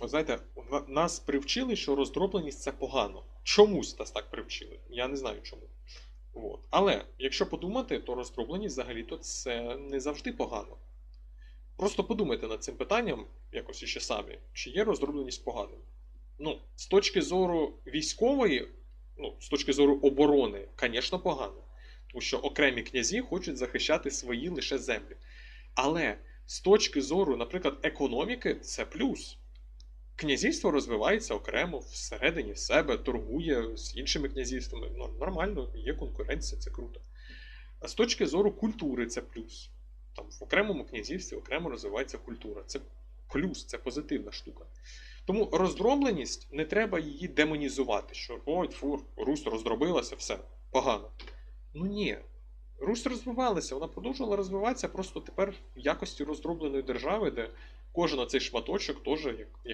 От знаєте, нас привчили, що роздробленість це погано. Чомусь нас так привчили. Я не знаю чому. От. Але якщо подумати, то роздробленість взагалі-то це не завжди погано. Просто подумайте над цим питанням якось іще самі, чи є роздробленість поганим. Ну, з точки зору військової, ну, з точки зору оборони, звісно, погано. Тому що окремі князі хочуть захищати свої лише землі. Але з точки зору, наприклад, економіки, це плюс. Князівство розвивається окремо всередині себе, торгує з іншими князівствами. Ну, нормально, є конкуренція, це круто. А з точки зору культури це плюс. Там в окремому князівстві окремо розвивається культура. Це плюс, це позитивна штука. Тому роздробленість не треба її демонізувати, що ой, фур, Русь роздробилася, все погано. Ну ні. Русь розвивалася, вона продовжувала розвиватися просто тепер в якості роздробленої держави, де кожен оцей шматочок теж як,